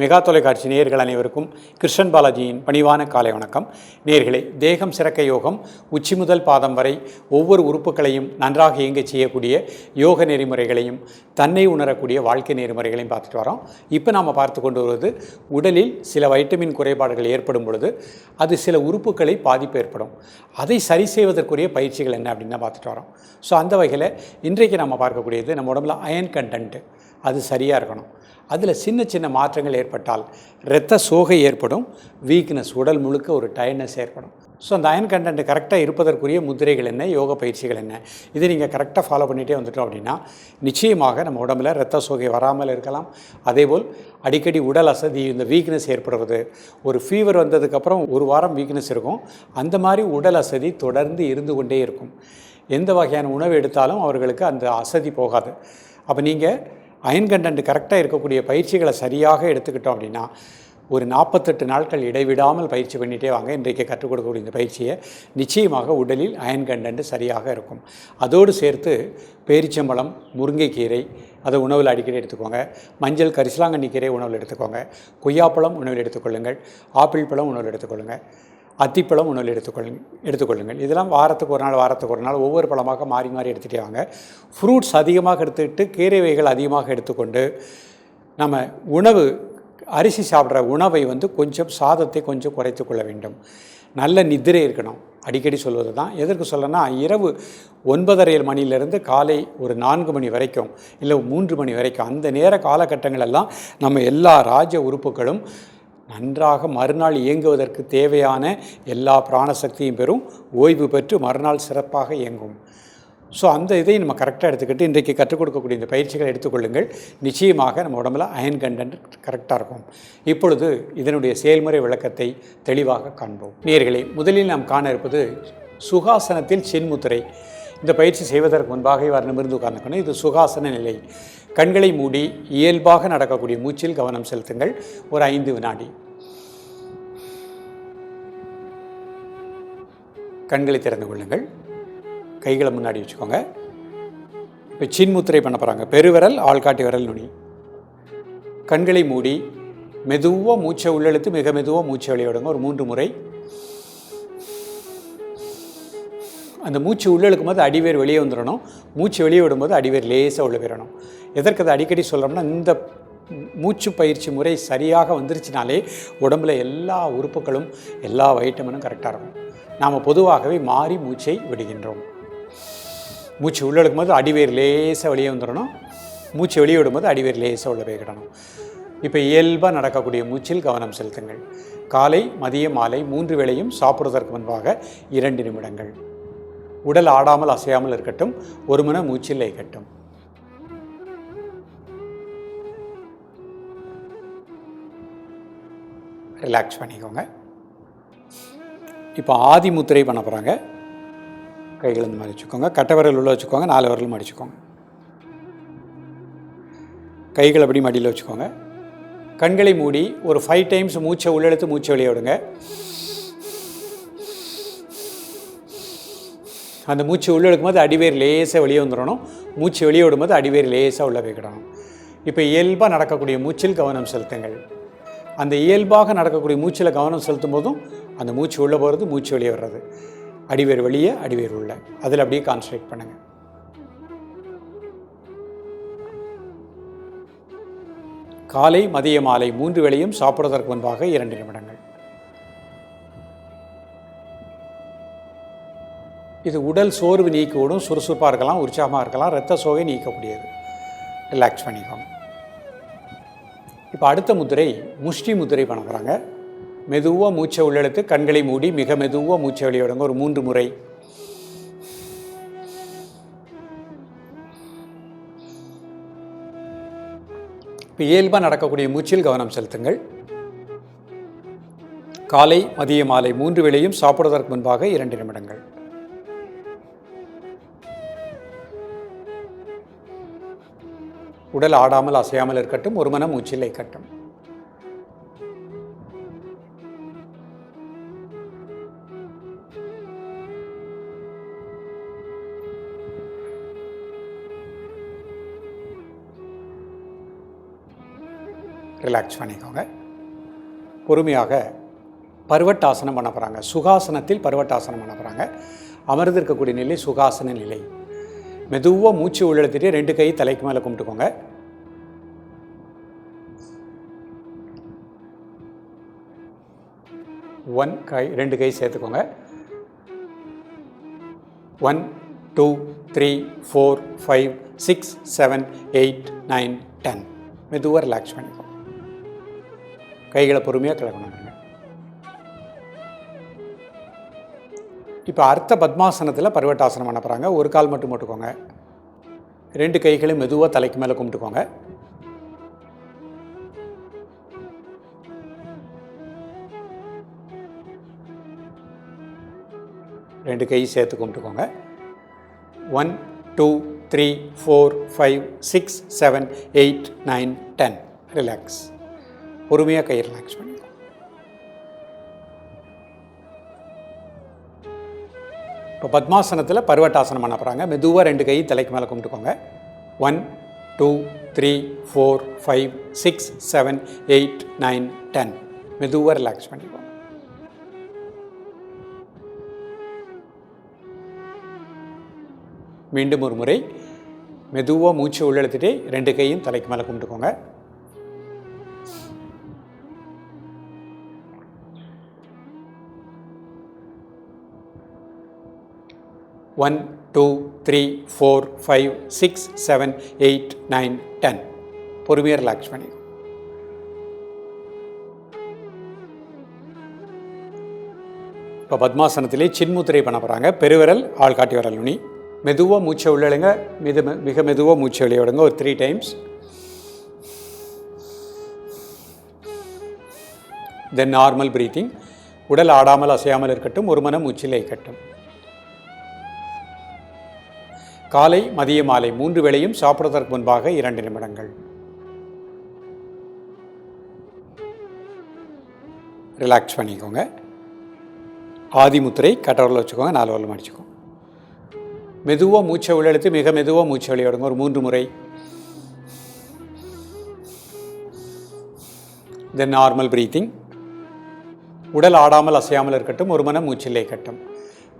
Mega தொலைக்காட்சி நேயர்கள் அனைவருக்கும் கிருஷ்ணன் பாலாஜியின் பணிவான காலை வணக்கம். நேர்களே தேகம் சிறக்க யோகம் உச்சி முதல் பாதம் வரை ஒவ்வொரு உறுப்புகளையும் நன்றாக இயங்கச் செய்யக்கூடிய யோக நெறிமுறைகளையும் தன்னை உணரக்கூடிய வாழ்க்கை நெறிமுறைகளையும் பார்த்துட்டு வரோம். இப்போ நாம் பார்த்து கொண்டு வருவது உடலில் சில வைட்டமின் குறைபாடுகள் ஏற்படும் பொழுது அது சில உறுப்புகளை பாதிப்பு ஏற்படும். அதை சரி செய்வதற்குரிய பயிற்சிகள் என்ன அப்படின்னு தான் பார்த்துட்டு வரோம். ஸோ அந்த வகையில் இன்றைக்கு நம்ம பார்க்கக்கூடியது நம்ம உடம்புல அயன் கண்டென்ட்டு அது சரியாக இருக்கணும். அதில் சின்ன சின்ன மாற்றங்கள் ஏற்பட்டால் இரத்த சோகை ஏற்படும் வீக்னஸ் உடல் முழுக்க ஒரு டயர்னஸ் ஏற்படும். ஸோ அந்த அயன் கண்டென்ட் கரெக்டாக இருப்பதற்குரிய முதிரைகள் என்ன யோக பயிற்சிகள் என்ன? இதை நீங்கள் கரெக்டாக ஃபாலோ பண்ணிகிட்டே வந்துட்டோம் அப்படின்னா நிச்சயமாக நம்ம உடம்புல இரத்த சோகை வராமல் இருக்கலாம். அதேபோல் அடிக்கடி உடல் அசதி இந்த வீக்னஸ் ஏற்படுவது ஒரு ஃபீவர் வந்ததுக்கப்புறம் ஒரு வாரம் வீக்னஸ் இருக்கும். அந்த மாதிரி உடல் அசதி தொடர்ந்து இருந்து கொண்டே இருக்கும். எந்த வகையான உணவு எடுத்தாலும் அவர்களுக்கு அந்த அசதி போகாது. அப்போ நீங்கள் அயன் கண்டன்ட் கரெக்டாக இருக்கக்கூடிய பயிற்சிகளை சரியாக எடுத்துக்கிட்டோம் அப்படின்னா ஒரு நாற்பத்தெட்டு நாட்கள் இடைவிடாமல் பயிற்சி பண்ணிகிட்டே வாங்க. இன்றைக்கு கற்றுக் கொடுக்கக்கூடிய இந்த பயிற்சியை நிச்சயமாக உடலில் அயன் கண்டன்ட் சரியாக இருக்கும். அதோடு சேர்த்து பேரிச்சம்பழம் முருங்கைக்கீரை அதை உணவில் அடிக்கடி எடுத்துக்கோங்க. மஞ்சள் கரிசலாங்கண்ணி கீரை உணவில் எடுத்துக்கோங்க. கொய்யாப்பழம் உணவில் எடுத்துக்கொள்ளுங்கள். ஆப்பிள் பழம் உணவில் எடுத்துக்கொள்ளுங்கள். அத்திப்பழம் உணவில் எடுத்துக்கொள்ளுங்க எடுத்துக்கொள்ளுங்கள். இதெல்லாம் வாரத்துக்கு ஒரு நாள் வாரத்துக்கு ஒரு நாள் ஒவ்வொரு பழமாக மாறி மாறி எடுத்துகிட்டே வாங்க. ஃப்ரூட்ஸ் அதிகமாக எடுத்துக்கிட்டு கீரை வகைகள் அதிகமாக எடுத்துக்கொண்டு நம்ம உணவு அரிசி சாப்பிட்ற உணவை வந்து கொஞ்சம் சாதத்தை கொஞ்சம் குறைத்து கொள்ள வேண்டும். நல்ல நித்திரை இருக்கணும். அடிக்கடி சொல்வது தான். எதற்கு சொல்லனா இரவு ஒன்பதரை மணியிலிருந்து காலை ஒரு நான்கு மணி வரைக்கும் இல்லை மூன்று மணி வரைக்கும் அந்த நேர காலகட்டங்களெல்லாம் நம்ம எல்லா ராஜ உறுப்புகளும் நன்றாக மறுநாள் இயங்குவதற்கு தேவையான எல்லா பிராணசக்தியும் பெறும் ஓய்வு பெற்று மறுநாள் சிறப்பாக இயங்கும். ஸோ அந்த இதை நம்ம கரெக்டாக எடுத்துக்கிட்டு இன்றைக்கு கற்றுக் கொடுக்கக்கூடிய இந்த பயிற்சிகளை எடுத்துக்கொள்ளுங்கள். நிச்சயமாக நம்ம உடம்புல அயன் கண்டென்ட் கரெக்டாக இருக்கும். இப்பொழுது இதனுடைய செயல்முறை விளக்கத்தை தெளிவாக காண்போம். நேர்களை முதலில் நாம் காண இருப்பது சுகாசனத்தில் சின்முத்திரை. இந்த பயிற்சி செய்வதற்கு முன்பாக இவர் நிமிர்ந்து உட்கார்ந்துக்கணும். இது சுகாசன நிலை. கண்களை மூடி இயல்பாக நடக்கக்கூடிய மூச்சில் கவனம் செலுத்துங்கள். ஒரு ஐந்து வினாடி. கண்களை திறந்து கொள்ளுங்கள். கைகளை முன்னாடி வச்சுக்கோங்க. இப்போ சின்முத்திரை பண்ண போகிறாங்க பெருவிரல் ஆள்காட்டி விரல் நுனி. கண்களை மூடி மெதுவாக மூச்சை உள்ளெழுத்து மிக மெதுவாக மூச்சை வெளியிடுங்க. ஒரு மூன்று முறை. அந்த மூச்சு உள்ளெழுக்கும் போது அடிவேர் வெளியே வந்துடணும். மூச்சு வெளியே விடும்போது அடிவேர் லேசாக உள்ள போயிடணும். எதற்கு அதை அடிக்கடி சொல்கிறோம்னா இந்த மூச்சு பயிற்சி முறை சரியாக வந்துருச்சுனாலே உடம்புல எல்லா உறுப்புகளும் எல்லா வைட்டமினும் கரெக்டாக இருக்கும். நாம் பொதுவாகவே மாறி மூச்சை விடுகின்றோம். மூச்சு உள்ளெழுக்கும் போது அடிவேர் லேசாக வெளியே வந்துடணும். மூச்சு வெளியே விடும்போது அடிவேர் லேசாக உள்ள போய்கிடணும் இப்போ இயல்பாக நடக்கக்கூடிய மூச்சில் கவனம் செலுத்துங்கள். காலை மதிய மாலை மூன்று வேளையும் சாப்பிடுவதற்கு முன்பாக இரண்டு நிமிடங்கள். உடல் ஆடாமல் அசையாமல் இருக்கட்டும் ஒரு முனை மூச்சில் இருக்கட்டும். ரிலாக்ஸ் பண்ணிக்கோங்க. இப்போ ஆதி முத்திரை பண்ண போகிறாங்க கைகள் இந்த மாதிரி வச்சுக்கோங்க. கட்டை விரல் உள்ள வச்சுக்கோங்க. நாலு விரல் மடிச்சுக்கோங்க கைகள் அப்படி மடியில் வச்சுக்கோங்க. கண்களை மூடி ஒரு ஃபைவ் டைம்ஸ் மூச்சை உள்ளெடுத்து மூச்சை வெளியே விடுங்க. அந்த மூச்சு உள்ளே எடுக்கும்போது அடிவேர் லேசாக வெளியே வந்துடணும். மூச்சு வெளியே விடும்போது அடிவேர் லேசாக உள்ளே போய்க்கிடணும். இப்போ இயல்பாக நடக்கக்கூடிய மூச்சில் கவனம் செலுத்துங்கள். அந்த இயல்பாக நடக்கக்கூடிய மூச்சில் கவனம் செலுத்தும் போதும் அந்த மூச்சு உள்ளே போகிறது மூச்சு வெளியே வர்றது. அடிவேர் வெளியே அடிவேர் உள்ள. அதில் அப்படியே கான்சன்ட்ரேட் பண்ணுங்கள் காலை மதிய மாலை மூன்று வேளையும் சாப்பிடுவதற்கு முன்பாக இரண்டு நிமிடங்கள். இது உடல் சோர்வு நீக்கிவிடும் சுறுசுறுப்பாக இருக்கலாம் உற்சாகமாக இருக்கலாம் ரத்த சோகை நீக்கக்கூடியது. ரிலாக்ஸ் பண்ணிக்கோங்க. இப்போ அடுத்த முதிரை முஷ்டி முதிரை பண்ண போகிறாங்க மெதுவாக மூச்சை உள்ளெடுத்து கண்களை மூடி மிக மெதுவாக மூச்சை வெளியிடுங்க ஒரு மூன்று முறை. இப்போ இயல்பாக நடக்கக்கூடிய மூச்சில் கவனம் செலுத்துங்கள். காலை மதிய மாலை மூன்று வேளையும் சாப்பிடுவதற்கு முன்பாக இரண்டு நிமிடங்கள். உடல் ஆடாமல் அசையாமல் இருக்கட்டும் ஒரு மனம் மூச்சில்லை கட்டும். ரிலாக்ஸ் பண்ணிக்கோங்க. பொறுமையாக பருவட்டாசனம் பண்ண போகிறாங்க சுகாசனத்தில் பருவட்டாசனம் பண்ண போகிறாங்க அமர்ந்திருக்கக்கூடிய நிலை சுகாசன நிலை. மெதுவாக மூச்சு உள்ளெடுத்துட்டு ரெண்டு கை தலைக்கு மேலே கும்பிட்டுக்கோங்க. ஒன் கை ரெண்டு கை சேர்த்துக்கோங்க. One two three four five six seven eight nine ten மெதுவாக ரிலாக்ஸ் பண்ணிக்கோங்க கைகளை பொறுமையாக கிளம்பணும் இப்போ அர்த்த பத்மாசனத்தில் பருவட்டாசனம் பண்ண போகிறாங்க ஒரு கால் மட்டும் போட்டுக்கோங்க. ரெண்டு கைகளும் மெதுவாக தலைக்கு மேலே கும்பிட்டுக்கோங்க. ரெண்டு கை சேர்த்து கும்பிட்டுக்கோங்க. One two three four five six seven eight nine ten relax பொறுமையாக கை ரிலாக்ஸ் பண்ணிக்கோங்க. இப்போ பத்மாசனத்தில் பருவட்டாசனம் பண்ண போகிறாங்க மெதுவாக ரெண்டு கை தலைக்கு மேலே கும்பிட்டுக்கோங்க one two three four five six seven eight nine ten மெதுவாக ரிலாக்ஸ் பண்ணிக்கோங்க. மீண்டும் ஒரு முறை மெதுவாக மூச்சு உள்ளெழுத்துட்டு ரெண்டு கையும் தலைக்கு மேலே கும்பிட்டுக்கோங்க. One two three four five six seven eight nine ten. பொறுமையாக ரிலாக்ஸ் பண்ணி இப்போ பத்மாசனத்திலே சின்முத்திரை பண்ண போகிறாங்க பெருவிரல் ஆள்காட்டி விரல் நுனி. மெதுவாக மூச்சை உள்ளழுங்க மிது மிக மெதுவாக மூச்சை வெளியே விடுங்க. ஒரு three times then normal breathing உடல் ஆடாமல் அசையாமல் இருக்கட்டும். ஒரு மனம் மூச்சில் இருக்கட்டும். காலை மதிய மாலை மூன்று வேளையும் சாப்பிடுவதற்கு முன்பாக இரண்டு நிமிடங்கள். ரிலாக்ஸ் பண்ணிக்கோங்க. ஆதிமுத்திரை கட்டவரில் வச்சுக்கோங்க நாலு வரலும் அடிச்சுக்கோங்க. மெதுவாக மூச்சை உள்ளெடுத்து மிக மெதுவாக மூச்சை வெளியிடுங்க ஒரு மூன்று முறை. தென் நார்மல் ப்ரீத்திங் உடல் ஆடாமல் அசையாமல் இருக்கட்டும் ஒரு மனம் மூச்சில்லை கட்டும்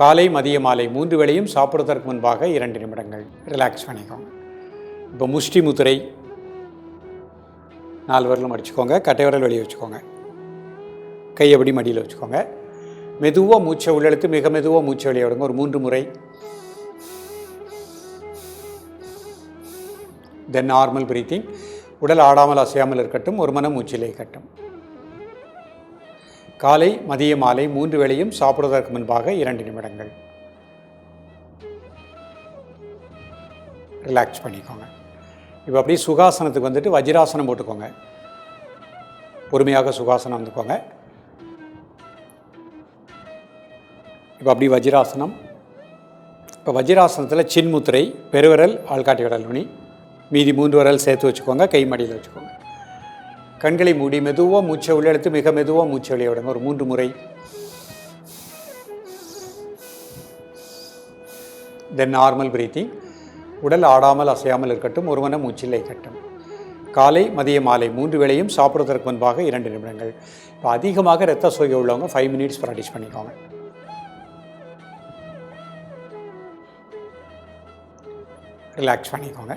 காலை மதிய மாலை மூன்று வேளையும் சாப்பிடுவதற்கு முன்பாக இரண்டு நிமிடங்கள். ரிலாக்ஸ் பண்ணிக்கோங்க. இப்போ முஷ்டி முத்திரை நாலு விரலும் அடிச்சுக்கோங்க. கட்டை விரல் வெளியே வச்சுக்கோங்க. கை எப்படி மடியில் வச்சுக்கோங்க. மெதுவாக மூச்சை உள்ளெழுத்து மிக மெதுவாக மூச்சை வெளியே விடுங்க. ஒரு மூன்று முறை. தென் நார்மல் பிரீத்திங் உடல் ஆடாமல் அசையாமல் இருக்கட்டும். ஒரு மனம் மூச்சிலே கட்டும் காலை மதிய மாலை மூன்று வேளையும் சாப்பிடுவதற்கு முன்பாக இரண்டு நிமிடங்கள். ரிலாக்ஸ் பண்ணிக்கோங்க. இப்போ அப்படியே சுகாசனத்துக்கு வந்துட்டு வஜ்ராசனம் போட்டுக்கோங்க. பொறுமையாக சுகாசனம் வந்துக்கோங்க. இப்போ அப்படி வஜ்ராசனம். இப்போ வஜ்ராசனத்தில் சின்முத்திரை பெருவிரல் ஆள்காட்டி விரல் நுனி மீதி மூன்று விரல் சேர்த்து வச்சுக்கோங்க கை மடியில் வச்சுக்கோங்க. கண்களை மூடி மெதுவாக மூச்சை உள்ளெழுத்து மிக மெதுவாக மூச்சை வெளியே விடுங்க. ஒரு மூன்று முறை. தென் நார்மல் பிரீத்திங் உடல் ஆடாமல் அசையாமல் இருக்கட்டும். ஒருவன மூச்சில்லை கட்டும் காலை மதிய மாலை மூன்று வேளையும் சாப்பிட்றதற்கு முன்பாக இரண்டு நிமிடங்கள். இப்போ அதிகமாக ரத்த சோகை உள்ளவங்க ஃபைவ் மினிட்ஸ் ப்ராக்டிஸ் பண்ணிக்கோங்க. ரிலாக்ஸ் பண்ணிக்கோங்க.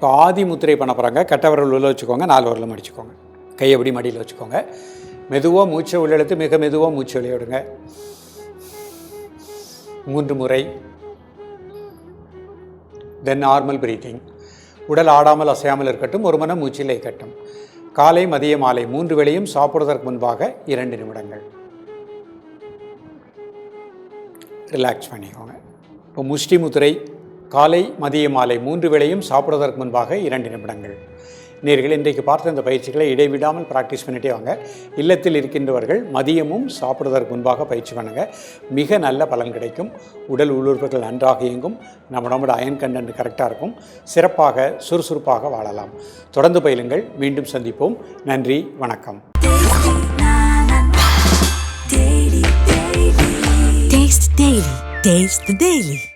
இப்போ ஆதி முத்திரை பண்ண போகிறாங்க கட்டவரல் உள்ள வச்சுக்கோங்க நாலு வரலும் அடிச்சுக்கோங்க கை எப்படி மடியில் வச்சுக்கோங்க. மெதுவாக மூச்சை உள்ளெழுத்து மிக மெதுவாக மூச்சு விளையாடுங்க மூன்று முறை. தென் நார்மல் பிரீத்திங் உடல் ஆடாமல் அசையாமல் இருக்கட்டும் ஒரு மனம் மூச்சில் இருக்கட்டும். காலை மதிய மாலை மூன்று வேளையும் சாப்பிடுவதற்கு முன்பாக இரண்டு நிமிடங்கள். ரிலாக்ஸ் பண்ணிக்கோங்க. இப்போ முஷ்டி முத்திரை காலை மதிய மாலை மூன்று வேளையும் சாப்பிடுவதற்கு முன்பாக இரண்டு நிமிடங்கள். நேர்கள் இன்றைக்கு பார்த்த இந்த பயிற்சிகளை இடைவிடாமல் ப்ராக்டிஸ் பண்ணிட்டே வாங்க. இல்லத்தில் இருக்கின்றவர்கள் மதியமும் சாப்பிடுவதற்கு முன்பாக பயிற்சி பண்ணுங்கள் மிக நல்ல பலன் கிடைக்கும். உடல் உள்ளுறுப்புகள் நன்றாக இயங்கும். நம்ம நம்மளோட அயன் கண்டென்ட் கரெக்டாக இருக்கும். சிறப்பாக சுறுசுறுப்பாக வாழலாம். தொடர்ந்து பயிலுங்கள். மீண்டும் சந்திப்போம். நன்றி வணக்கம். Taste Daily. Taste the Daily.